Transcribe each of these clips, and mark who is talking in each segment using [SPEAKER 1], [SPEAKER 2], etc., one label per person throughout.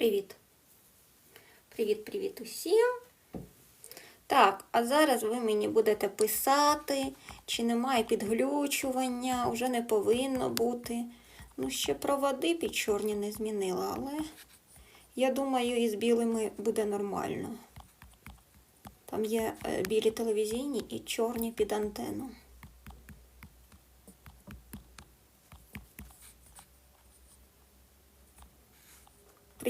[SPEAKER 1] Привіт. Привіт-привіт усім. Так, а зараз ви мені будете писати, чи немає підглючування, вже не повинно бути. Ну, ще проводи під чорні не змінила, але я думаю, із білими буде нормально. Там є е, білі телевізійні і чорні під антенну.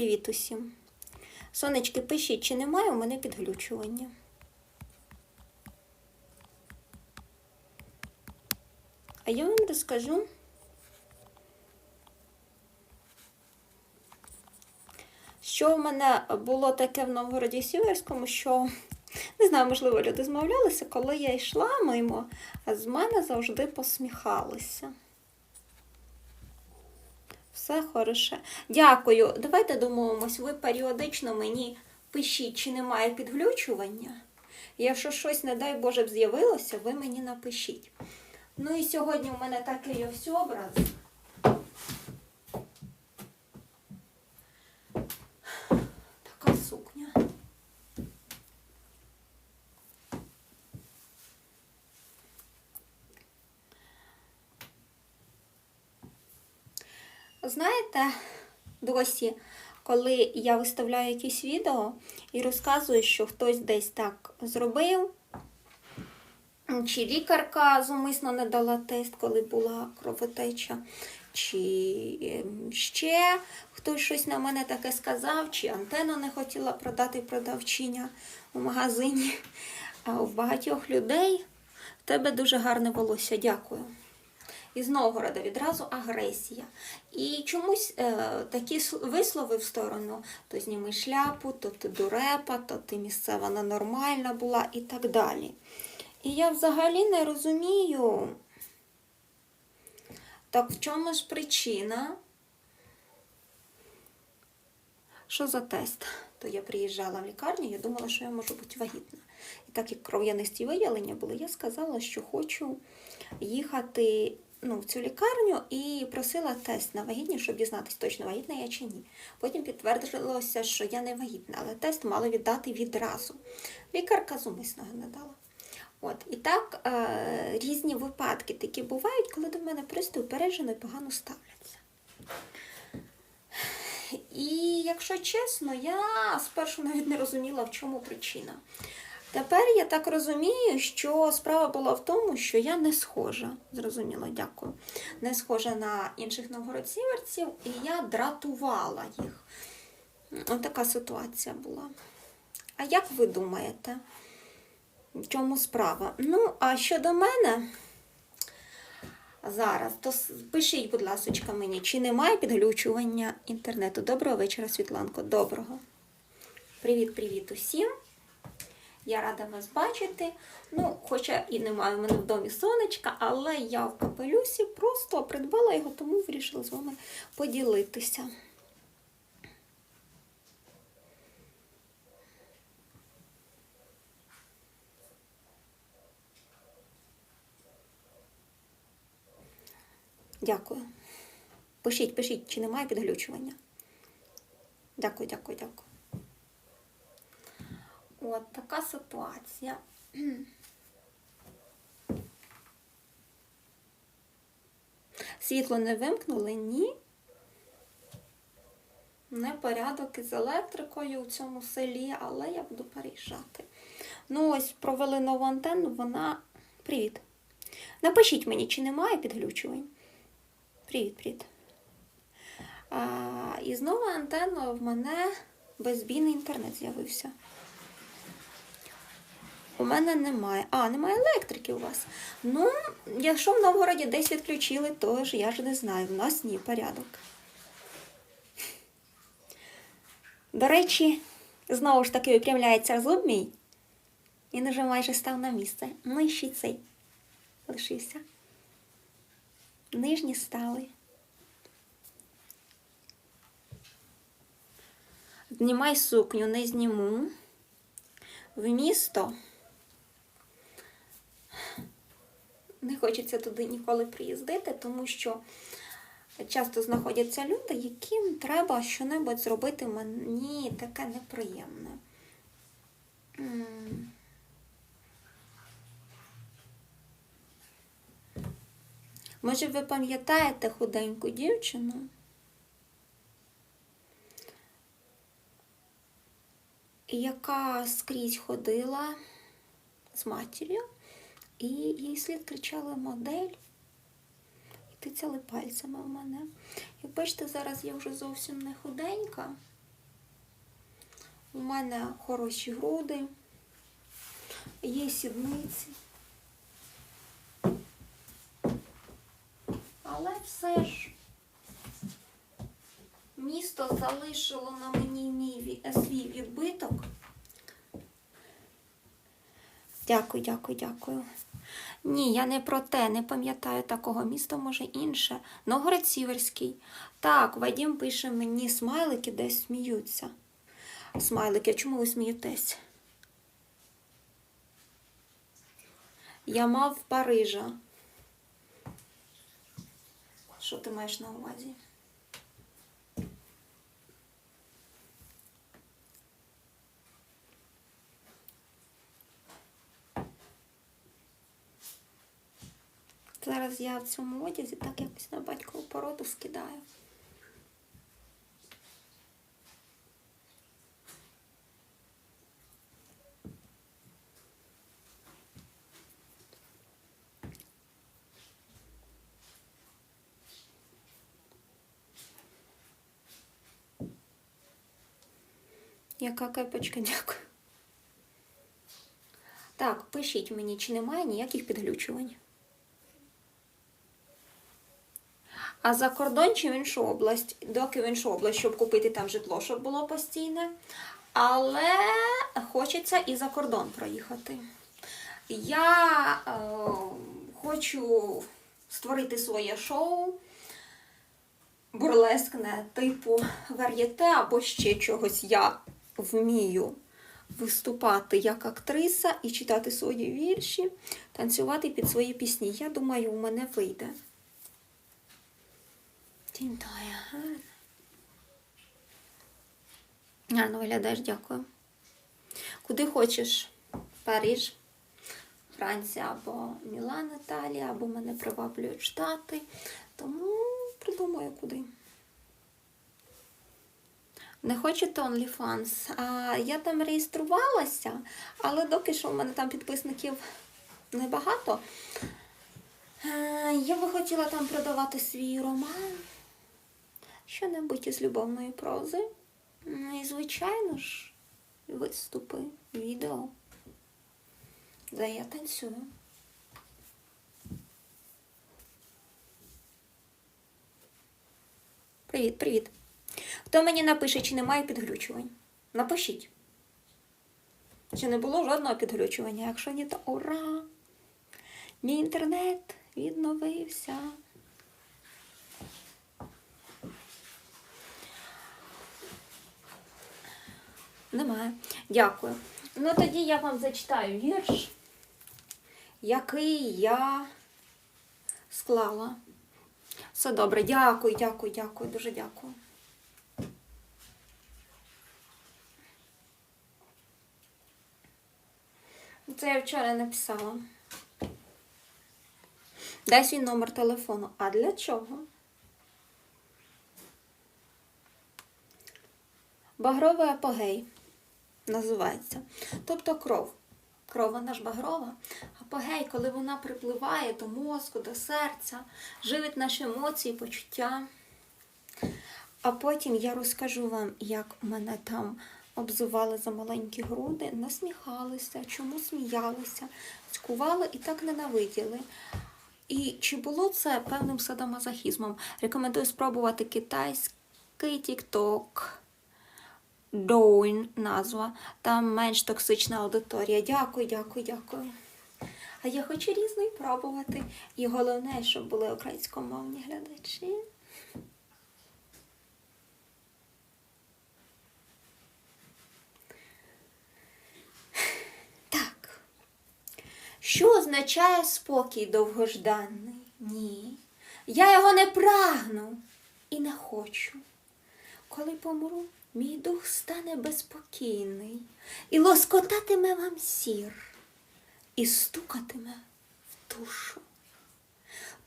[SPEAKER 1] Привіт усім. Сонечки, пишіть, чи немає у мене підглючування? А я вам розкажу. Що в мене було таке в Новгороді Сіверському, що не знаю, можливо, люди змовлялися, коли я йшла мимо, з мене завжди посміхалися. Все хороше. Дякую. Давайте домовимось. Ви періодично мені пишіть, чи немає підглючування. Якщо щось, не дай Боже, б з'явилося, ви мені напишіть. Ну і сьогодні у мене такий ось образ. Така сукня. Знаєте, досі, коли я виставляю якісь відео і розказую, що хтось десь так зробив, чи лікарка зумисно не дала тест, коли була кровотеча, чи ем, ще хтось щось на мене таке сказав, чи антенну не хотіла продати продавчиня у магазині. А у багатьох людей в тебе дуже гарне волосся. Дякую. Із Новгорода відразу агресія. І чомусь е, такі вислови в сторону: то зніми шляпу, то ти дурепа, то ти місцева ненормальна була і так далі. І я взагалі не розумію, так в чому ж причина? Що за тест? То я приїжджала в лікарню, я думала, що я можу бути вагітна. І так як кров'янисті виявлення були, я сказала, що хочу їхати ну, в цю лікарню і просила тест на вагітність, щоб дізнатися, точно вагітна я чи ні. Потім підтвердилося, що я не вагітна, але тест мали віддати відразу. Лікарка зумисно не дала. От, і так е, різні випадки такі бувають, коли до мене просто упереджено і погано ставляться. І якщо чесно, я спершу навіть не розуміла, в чому причина. Тепер я так розумію, що справа була в тому, що я не схожа, зрозуміло, дякую, не схожа на інших новгородсіверців, і я дратувала їх. Ось така ситуація була. А як ви думаєте? В чому справа? Ну, а щодо мене зараз, то пишіть, будь ласка, мені, чи немає підглючування інтернету. Доброго вечора, Світланко. Доброго. Привіт-привіт усім. Я рада вас бачити. Ну, хоча і немає в мене в домі сонечка, але я в капелюсі просто придбала його, тому вирішила з вами поділитися. Дякую. Пишіть, пишіть, чи немає підглючування. Дякую, дякую, дякую. От така ситуація. Світло не вимкнули? Ні. Не порядок із електрикою у цьому селі, але я буду переїжджати. Ну, ось провели нову антенну, вона. Привіт. Напишіть мені, чи немає підглючувань. Привіт, привіт. А, і з новою антенною в мене безбійний інтернет з'явився. У мене немає. А, немає електрики у вас. Ну, якщо в Новгороді десь відключили, то ж я ж не знаю. В нас ні порядок. До речі, знову ж таки випрямляється зуб мій. Він уже майже став на місце. Ще цей лишився. Нижні стали. Знімай сукню, не зніму. В місто. Не хочеться туди ніколи приїздити, тому що часто знаходяться люди, яким треба щонебудь зробити мені таке неприємне. Може, ви пам'ятаєте худеньку дівчину? яка скрізь ходила з матір'ю, і їй слід кричали модель і тицяли пальцями в мене. Як бачите, зараз я вже зовсім не худенька. У мене хороші груди, є сідниці. Але все ж місто залишило на мені мій свій відбиток. Дякую, дякую, дякую. Ні, я не про те, не пам'ятаю такого міста, може інше. Новгород Сіверський. Так, Вадім пише мені смайлики, десь сміються. Смайлики, а чому ви смієтесь? Я мав Парижа. Що ти маєш на увазі? Зараз я в цьому одязі так якось на батькову породу скидаю. Яка кепочка, дякую. Так, пишіть мені, чи немає ніяких підглючувань. А за кордон чи в іншу область, доки в іншу область, щоб купити там житло, щоб було постійне. Але хочеться і за кордон проїхати. Я е, хочу створити своє шоу бурлескне типу вар'єте або ще чогось. Я вмію виступати як актриса і читати свої вірші, танцювати під свої пісні. Я думаю, у мене вийде. Тінтає, гарно. Гарно виглядаєш, дякую. Куди хочеш? Париж, Франція або Мілан, Італія, або мене приваблюють Штати. Тому придумаю куди. Не хочете OnlyFans? А я там реєструвалася, але доки що в мене там підписників небагато. Е, Я би хотіла там продавати свій роман. Що-небудь із любовної прози. Ну і, звичайно ж, виступи, відео, де я танцюю. Привіт, привіт. Хто мені напише, чи немає підглючувань? Напишіть. Чи не було жодного підглючування? Якщо ні, то ура! Мій інтернет відновився. Немає. Дякую. Ну тоді я вам зачитаю вірш, який я склала. Все добре, дякую, дякую, дякую, дуже дякую. Це я вчора написала. Дай свій номер телефону. А для чого? Багровий апогей називається. Тобто кров. Кров вона ж багрова. Апогей, коли вона припливає до мозку, до серця, живить наші емоції, почуття. А потім я розкажу вам, як мене там обзивали за маленькі груди, насміхалися, чому сміялися, цькували і так ненавиділи. І чи було це певним садомазохізмом? Рекомендую спробувати китайський TikTok. Доін назва. Там менш токсична аудиторія. Дякую, дякую, дякую. А я хочу різний пробувати. І головне, щоб були українськомовні глядачі. Так. Що означає спокій довгожданий? Ні. Я його не прагну і не хочу. Коли помру, мій дух стане безпокійний і лоскотатиме вам сір, і стукатиме в душу.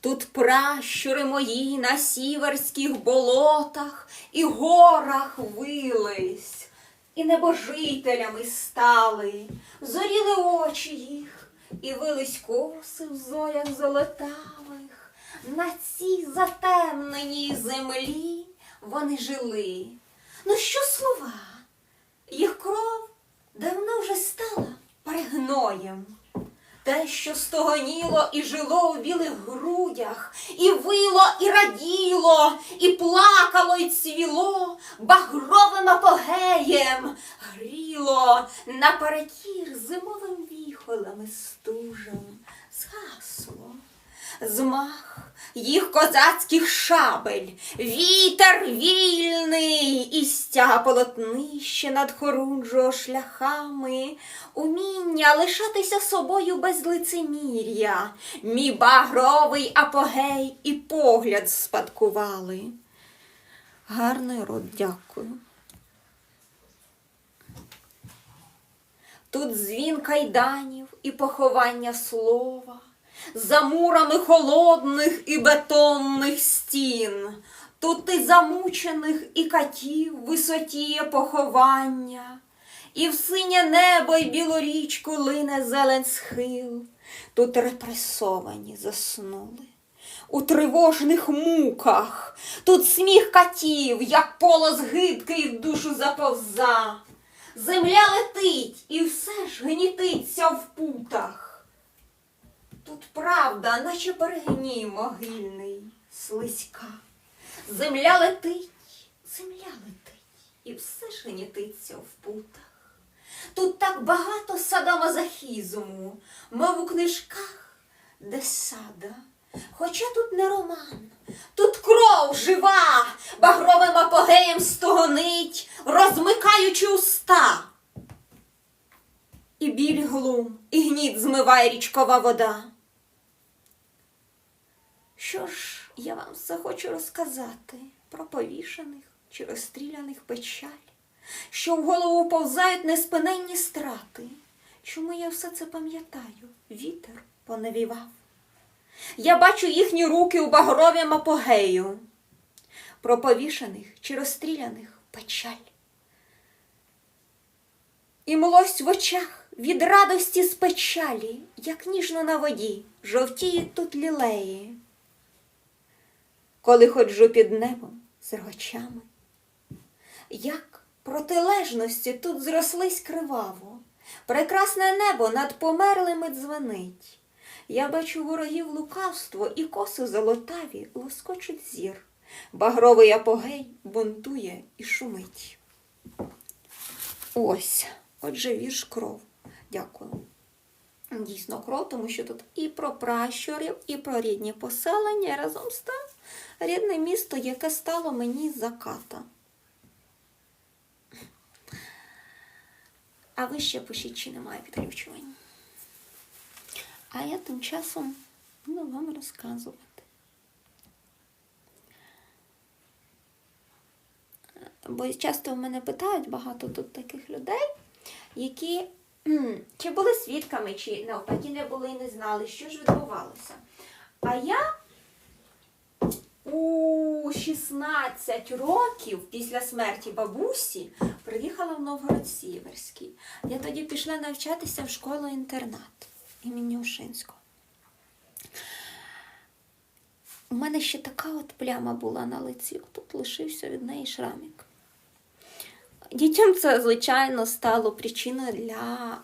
[SPEAKER 1] Тут пращури мої на сіверських болотах і горах вились, і небожителями стали, зоріли очі їх, і вились коси в зорях золотавих. На цій затемненій землі вони жили. Ну що слова? Їх кров давно вже стала перегноєм. Те, що стогоніло і жило у білих грудях, і вило, і раділо, і плакало, і цвіло, багровим апогеєм гріло наперекір зимовим віхолем і стужем, згасло. Змах їх козацьких шабель, вітер вільний і стяга полотнище над хорунжого шляхами, уміння лишатися собою без лицемір'я, мій багровий апогей і погляд спадкували. Гарний рот, дякую. Тут дзвін кайданів і поховання слова, за мурами холодних і бетонних стін. Тут і замучених і катів висотіє поховання, і в синє небо й білу річку лине зелень схил. Тут репресовані заснули. У тривожних муках, тут сміх катів, як полос гидкий в душу заповза. Земля летить і все ж гнітиться в путах. Тут правда, наче перегній могильний, слизька. Земля летить, земля летить, і все ж гнітиться в путах. Тут так багато садомазохізму, мов у книжках, де сада. Хоча тут не роман, тут кров жива, багровим апогеєм стогонить, розмикаючи уста. І біль глум, і гніт змиває річкова вода. Що ж я вам все хочу розказати про повішених чи розстріляних печаль, що в голову повзають неспиненні страти. Чому я все це пам'ятаю? Вітер понавівав. Я бачу їхні руки у багровім апогею. Про повішених чи розстріляних печаль. І млость в очах від радості з печалі, як ніжно на воді, жовтіють тут лілеї. Коли ходжу під небом з рогачами, як протилежності тут зрослись криваво, прекрасне небо над померлими дзвенить. Я бачу ворогів лукавство і коси золотаві лоскочуть зір. Багровий апогей бунтує і шумить. Ось, отже, вірш кров. Дякую. Дійсно кров, тому що тут і про пращурів, і про рідні поселення, разом з тим рідне місто, яке стало мені заката. А ви ще пишіть, чи немає підключувань. А я тим часом буду вам розказувати. Бо часто в мене питають багато тут таких людей, які чи були свідками, чи навпаки не були і не знали, що ж відбувалося. А я у 16 років після смерті бабусі приїхала в Новгород Сіверський. Я тоді пішла навчатися в школу-інтернат імені Ушинського. У мене ще така от пляма була на лиці, тут лишився від неї шрамик. Дітям це, звичайно, стало причиною для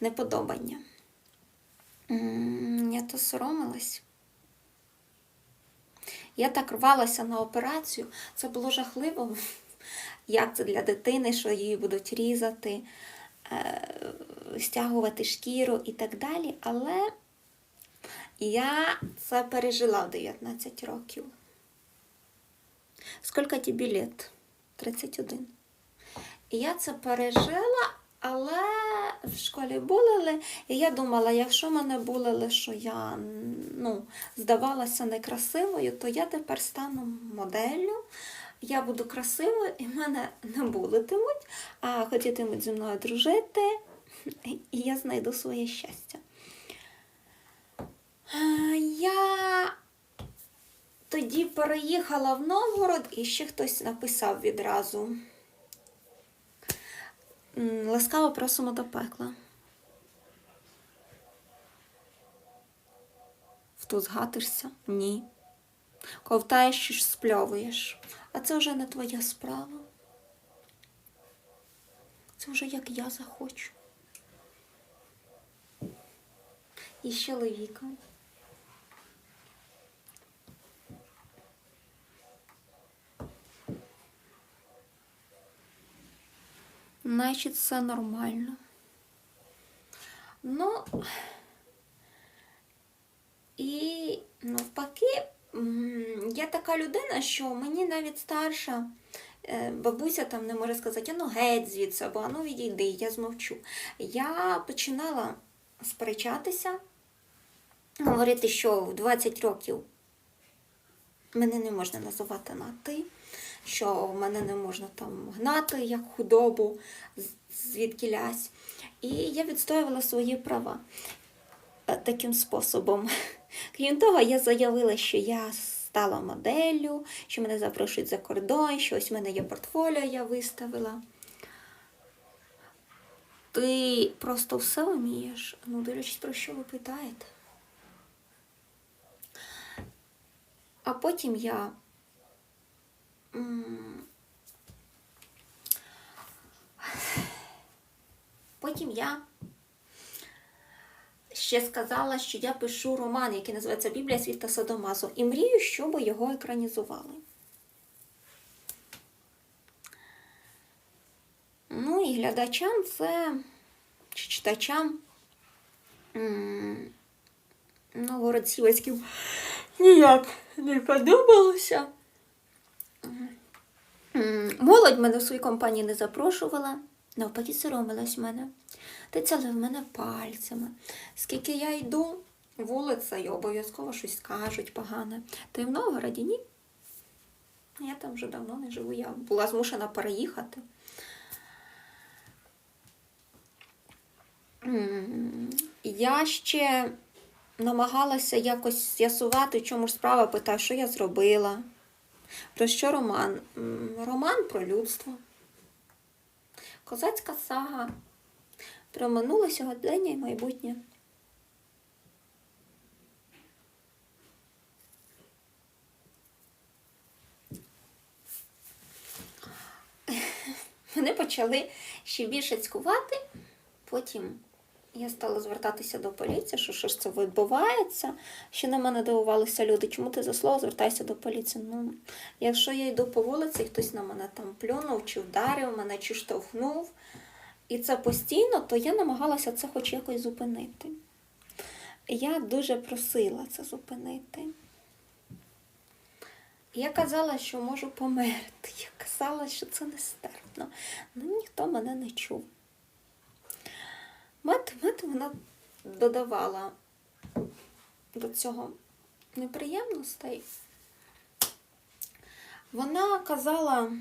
[SPEAKER 1] неподобання. Я то соромилась. Я так рвалася на операцію. Це було жахливо. Як це для дитини, що її будуть різати, е, стягувати шкіру і так далі. Але я це пережила в 19 років. Скільки тобі літ? 31. І я це пережила, Але в школі булили, і я думала, якщо мене булили, що я ну, здавалася некрасивою, то я тепер стану моделлю. Я буду красивою і мене не булитимуть, а хотітимуть зі мною дружити, і я знайду своє щастя. Я тоді переїхала в Новгород і ще хтось написав відразу. Ласкаво просимо до пекла. В згатишся? Ні. Ковтаєш ж спльовуєш. А це вже не твоя справа. Це вже як я захочу. І з чоловіком. Значить, все нормально. Ну, і навпаки, я така людина, що мені навіть старша е, бабуся там не може сказати, ну геть звідси, або ну відійди, я змовчу. Я починала сперечатися, говорити, що в 20 років мене не можна називати на ти, що мене не можна там гнати як худобу, з- звідки лясь. І я відстоювала свої права е, таким способом. Крім того, я заявила, що я стала моделлю, що мене запрошують за кордон, що ось в мене є портфоліо, я виставила. Ти просто все вмієш. Ну, дивлячись, про що ви питаєте. А потім я. Потім я ще сказала, що я пишу роман, який називається Біблія світа Содомазу, і мрію, щоб його екранізували. Ну і глядачам це чи читачам м, новгород-сіверським ніяк не подобалося. Молодь мене в свою компанію не запрошувала, навпаки, соромилась мене. Тицяли в мене пальцями. Скільки я йду вулицею, обов'язково щось скажуть погане. Й в Новгороді ні. Я там вже давно не живу, я була змушена переїхати. Я ще намагалася якось з'ясувати, чому ж справа, питаю, що я зробила. Про що роман? Роман про людство. Козацька сага. Про минуле сьогодення і майбутнє. Вони почали ще більше цькувати. Потім я стала звертатися до поліції, що що ж це відбувається. Ще на мене дивувалися люди, чому ти за слово звертаєшся до поліції? Ну, якщо я йду по вулиці, і хтось на мене там плюнув, чи вдарив мене, чи штовхнув, і це постійно, то я намагалася це хоч якось зупинити. Я дуже просила це зупинити. Я казала, що можу померти. Я казала, що це нестерпно. Ну ніхто мене не чув. Мати, мати вона додавала до цього неприємностей. Вона казала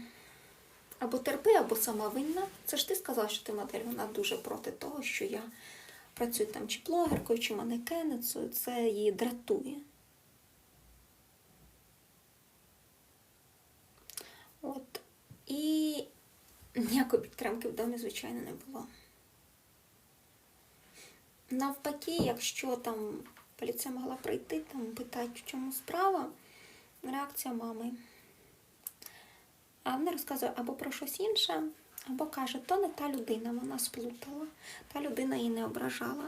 [SPEAKER 1] або терпи, або сама винна. Це ж ти сказала, що ти модель. Вона дуже проти того, що я працюю там чи блогеркою, чи манекеницею. Це її дратує. От. І ніякої підтримки в домі, звичайно, не було. Навпаки, якщо там поліція могла прийти, там питати, в чому справа, реакція мами. А вона розказує або про щось інше, або каже, то не та людина, вона сплутала, та людина її не ображала.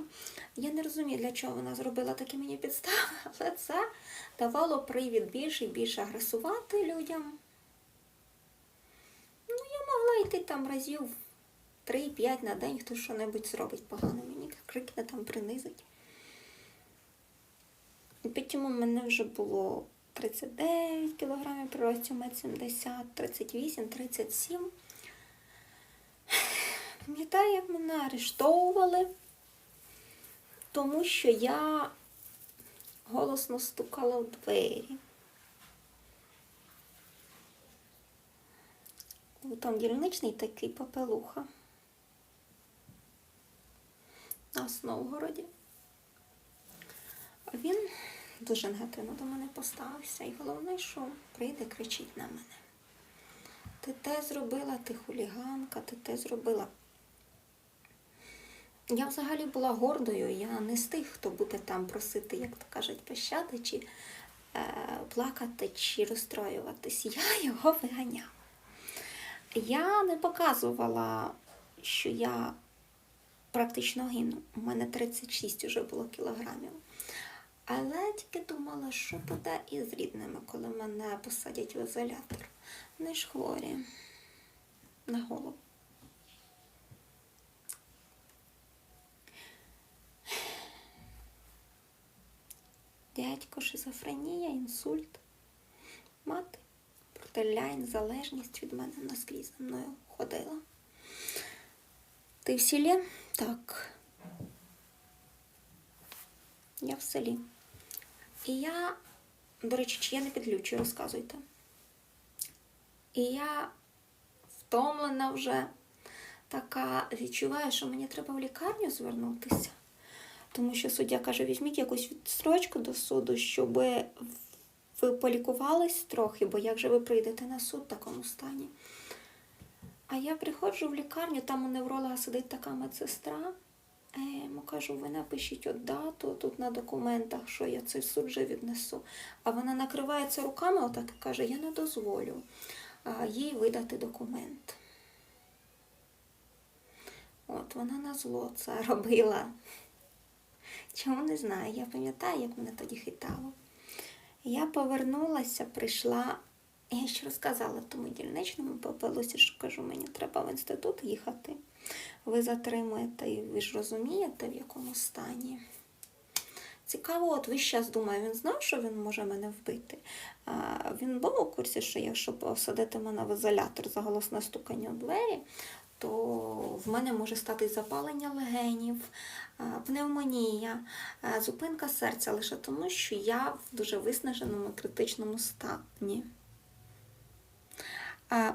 [SPEAKER 1] Я не розумію, для чого вона зробила такі мені підстави, але це давало привід більше і більше агресувати людям. Ну, я могла йти там разів 3-5 на день, хто що-небудь зробить погано, мені крикне там принизить. І потім у мене вже було 39 кілограмів при рості 1,70 38, 37. Пам'ятаю, як мене арештовували, тому що я голосно стукала в двері. Там дільничний такий попелуха. У нас в Новгороді. Він дуже негативно до мене поставився. І головне, що прийде, кричить на мене. Ти те зробила, ти хуліганка, ти те зробила. Я взагалі була гордою, я не з тих, хто буде там просити, як то кажуть, пощади, чи е, плакати, чи розстроюватись. Я його виганяла. Я не показувала, що я практично гину. У мене 36 вже було кілограмів. Але тільки думала, що буде із рідними, коли мене посадять в ізолятор. Вони ж хворі на голову. Дядько, шизофренія, інсульт, мати, протеляйн, залежність від мене наскрізь за мною ходила. Ти в селі? Так. Я в селі. І я, до речі, чи я не підлючую, розказуйте. І я втомлена вже така відчуваю, що мені треба в лікарню звернутися. Тому що суддя каже, візьміть якусь відстрочку до суду, щоб ви полікувались трохи, бо як же ви прийдете на суд в такому стані? А я приходжу в лікарню, там у невролога сидить така медсестра. Я йому кажу, ви напишіть от дату тут на документах, що я цей суд вже віднесу. А вона накривається руками, отак і каже, я не дозволю їй видати документ. От вона на зло це робила. Чому не знаю, я пам'ятаю, як мене тоді хитало. Я повернулася, прийшла, я ще розказала тому дільничному попилося, що кажу, мені треба в інститут їхати. Ви затримуєте, і ви ж розумієте, в якому стані. Цікаво, от ви зараз думаю, він знав, що він може мене вбити. А, Він був у курсі, що якщо посадити мене в ізолятор за голосне стукання у двері, то в мене може стати запалення легенів, пневмонія, зупинка серця лише тому, що я в дуже виснаженому критичному стані.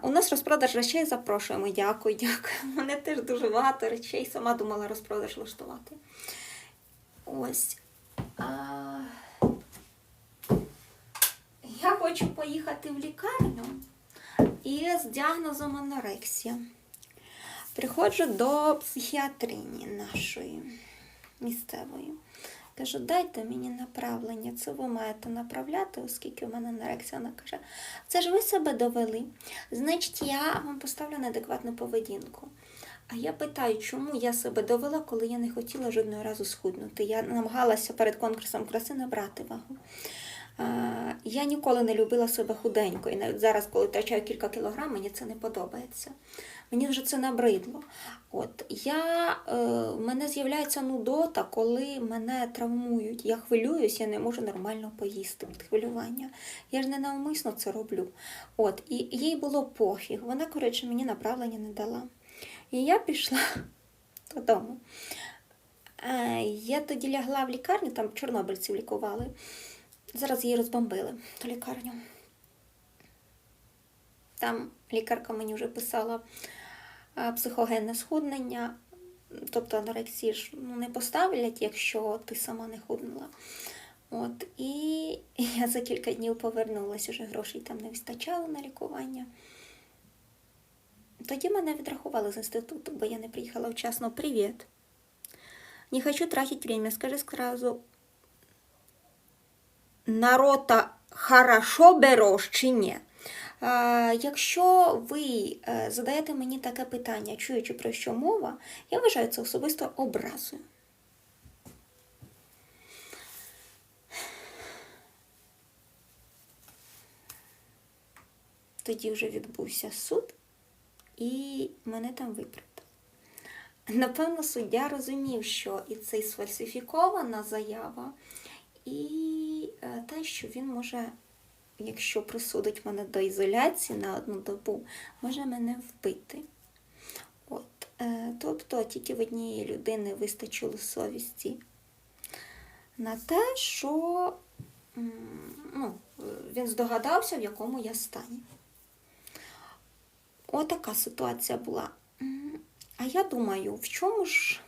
[SPEAKER 1] У нас розпродаж речей запрошуємо. Дякую, дякую. У мене теж дуже багато речей. Сама думала розпродаж влаштувати. Ось. Я хочу поїхати в лікарню із діагнозом анорексія. Приходжу до психіатрині нашої місцевої. Кажу, дайте мені направлення, це ви маєте направляти, оскільки в мене анорексія. Вона каже, це ж ви себе довели. Значить, я вам поставлю неадекватну поведінку. А я питаю, чому я себе довела, коли я не хотіла жодного разу схуднути. Я намагалася перед конкурсом краси набрати вагу. Я ніколи не любила себе худенько, і навіть зараз, коли втрачаю кілька кілограм, мені це не подобається. Мені вже це набридло. От я, е, в мене з'являється нудота, коли мене травмують. Я хвилююсь, я не можу нормально поїсти від хвилювання. Я ж не навмисно це роблю. От, І їй було пофіг. Вона, коротше, мені направлення не дала. І я пішла додому. Е, я тоді лягла в лікарню, там чорнобильців лікували. Зараз її розбомбили ту лікарню. Там лікарка мені вже писала психогенне схуднення, тобто анорексії ж ну, не поставлять, якщо ти сама не худнула. От, І я за кілька днів повернулася, вже грошей там не вистачало на лікування. Тоді мене відрахували з інституту, бо я не приїхала вчасно. Привіт. Не хочу тратить время. Скажи сразу, народа хорошо береш чи ні? Якщо ви е, задаєте мені таке питання, чуючи про що мова, я вважаю це особисто образою. Тоді вже відбувся суд, і мене там виправдали. Напевно, суддя розумів, що і це сфальсифікована заява, і те, що він може якщо присудить мене до ізоляції на одну добу, може мене вбити. От. Е, Тобто тільки в однієї людини вистачило совісті на те, що ну, він здогадався, в якому я стані. Отака ситуація була. А я думаю, в чому ж,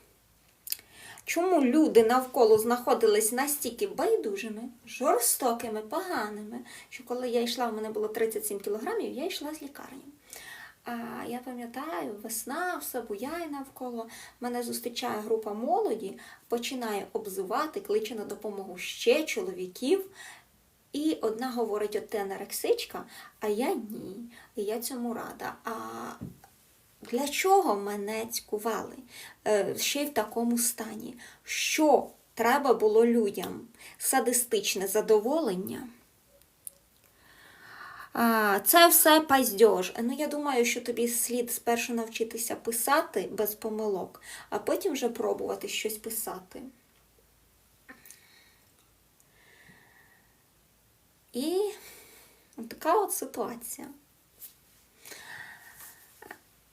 [SPEAKER 1] чому люди навколо знаходились настільки байдужими, жорстокими, поганими, що коли я йшла, в мене було 37 кілограмів, я йшла з лікарні. А я пам'ятаю, весна, все буяє навколо. Мене зустрічає група молоді, починає обзивати, кличе на допомогу ще чоловіків. І одна говорить, от ти анорексичка, а я ні. І я цьому рада. А для чого мене цькували е, ще й в такому стані? Що треба було людям? Садистичне задоволення? Це все паздьож. Ну, я думаю, що тобі слід спершу навчитися писати без помилок, а потім вже пробувати щось писати. І така от ситуація.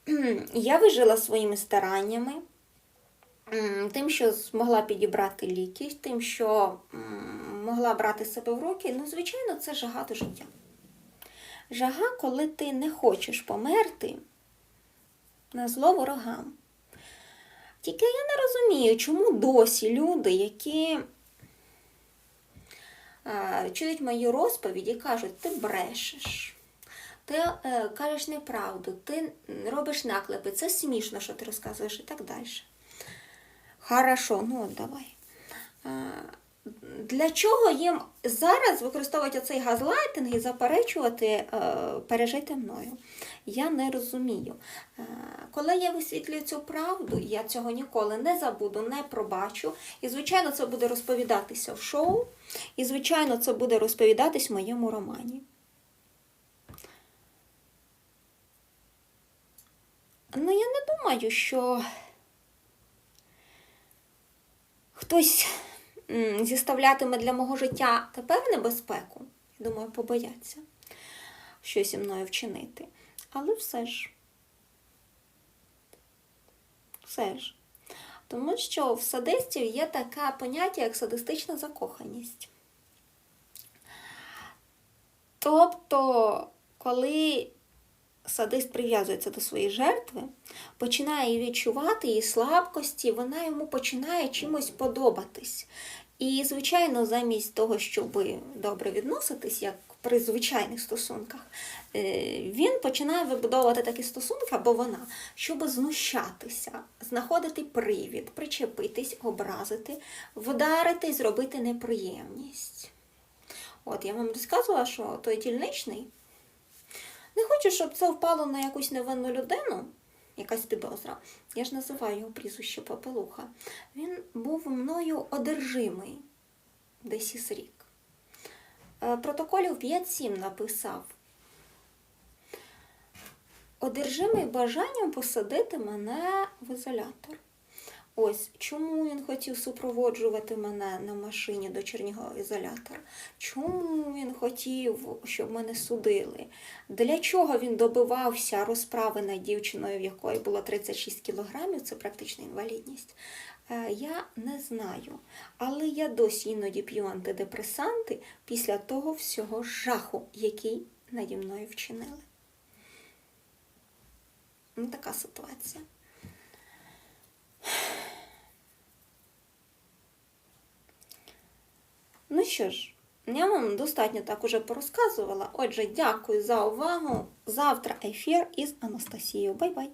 [SPEAKER 1] Я вижила своїми стараннями, тим, що змогла підібрати ліки, тим, що могла брати себе в руки. Ну, звичайно, це жага до життя. Жага, коли ти не хочеш померти на зло ворогам. Тільки я не розумію, чому досі люди, які чують мої розповіді, кажуть, ти брешеш, ти е, кажеш неправду, ти робиш наклепи, це смішно, що ти розказуєш і так далі. Хорошо, ну от давай. Для чого їм зараз використовувати оцей газлайтинг і заперечувати е, пережити мною? Я не розумію. Е, коли я висвітлюю цю правду, я цього ніколи не забуду, не пробачу. І, звичайно, це буде розповідатися в шоу, і, звичайно, це буде розповідатись в моєму романі. Ну, я не думаю, що хтось зіставлятиме для мого життя тепер небезпеку. Я думаю, побояться щось зі мною вчинити. Але все ж. Все ж. Тому що в садистів є таке поняття, як садистична закоханість. Тобто, коли садист прив'язується до своєї жертви, починає відчувати її слабкості, вона йому починає чимось подобатись. І, звичайно, замість того, щоб добре відноситись, як при звичайних стосунках, е, він починає вибудовувати такі стосунки або вона, щоб знущатися, знаходити привід, причепитись, образити, вдарити, зробити неприємність. От я вам розказувала, що той дільничний. Не хочу, щоб це впало на якусь невинну людину, якась підозра. Я ж називаю його прізвище Попелуха. Він був мною одержимий десь із рік. Е, Протоколів 5-7 написав. Одержимий бажанням посадити мене в ізолятор. Ось чому він хотів супроводжувати мене на машині до Чернігова ізолятора? Чому він хотів, щоб мене судили? Для чого він добивався розправи над дівчиною, в якої було 36 кілограмів, це практична інвалідність? Е, Я не знаю. Але я досі іноді п'ю антидепресанти після того всього жаху, який наді мною вчинили. Ну, така ситуація. Ну що ж, я вам достатньо так уже порозказувала. Отже, дякую за увагу. Завтра ефір із Анастасією. Бай-бай!